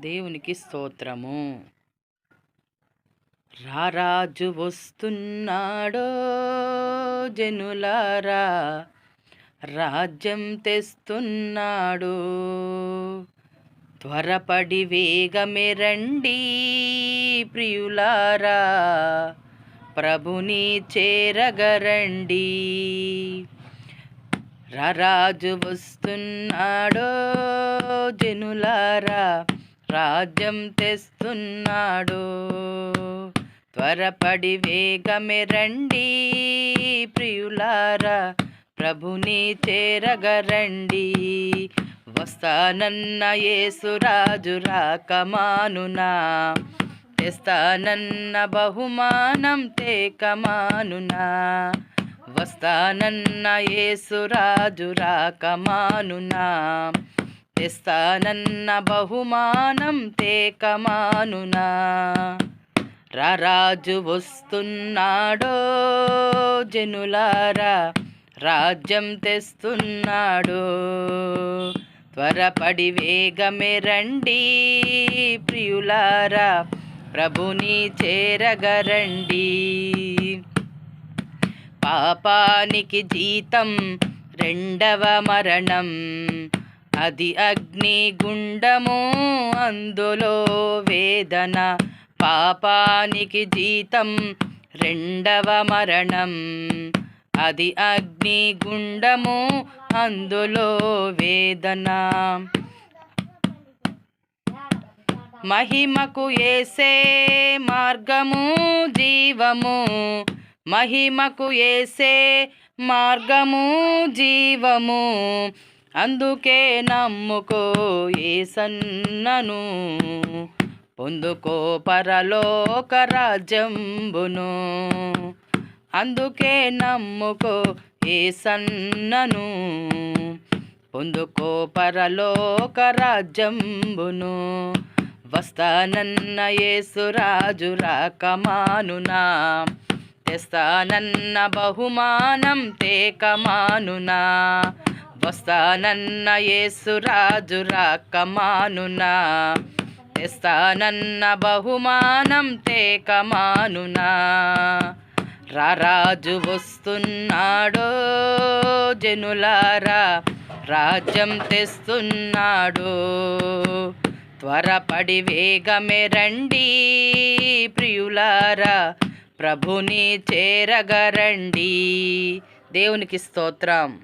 దేవునికి స్తోత్రము. రారాజు వస్తున్నాడో జనులారా రాజ్యం తెస్తున్నాడు. త్వరపడి వేగమే రండి ప్రియులారా ప్రభుని చేరగరండి. రారాజు వస్తున్నాడో జనులారా రాజ్యం తెస్తున్నాడు. త్వరపడి వేగమే రండి. ప్రియులారా ప్రభుని చేరగరండి. వస్తానన్న యేసురాజు రాకమానునా తెస్తానన్న బహుమానం తేకమానునా వస్తానన్న యేసురాజు రాకమానునా తెస్తానన్న బహుమానం తేకమానునా. రారాజు వస్తున్నాడో జనులారా రాజ్యం తెస్తున్నాడు. త్వరపడి వేగమే రండి ప్రియులారా ప్రభుని చేరగరండి. పాపానికి జీతం రెండవ మరణం. అది అగ్ని గుండము అందులో వేదన. పాపానికి జీతం రెండవ మరణం. అది అగ్ని గుండము అందులో వేదన. మహిమకు ఏసే మార్గము జీవము. మహిమకు ఏసే మార్గము జీవము. అందుకే నమ్ముకో ఏసన్నను పొందుకో పరలోక రాజ్యంబును. అందుకే నమ్ముకో ఏసన్నను పొందుకో పరలోక రాజ్యంబును. వస్తానన్న యేసురాజు రాకమానునా తెస్తానన్న బహుమానం తేకమానునా వస్తానన్న యేసురాజు రాకమానునా. తెస్తానన్న బహుమానం తేకమానునా. రారాజు వస్తున్నాడో జనులారా రాజ్యం తెస్తున్నాడు. త్వరపడి వేగమే రండి ప్రియులారా ప్రభుని చేరగరండి దేవునికి స్తోత్రం.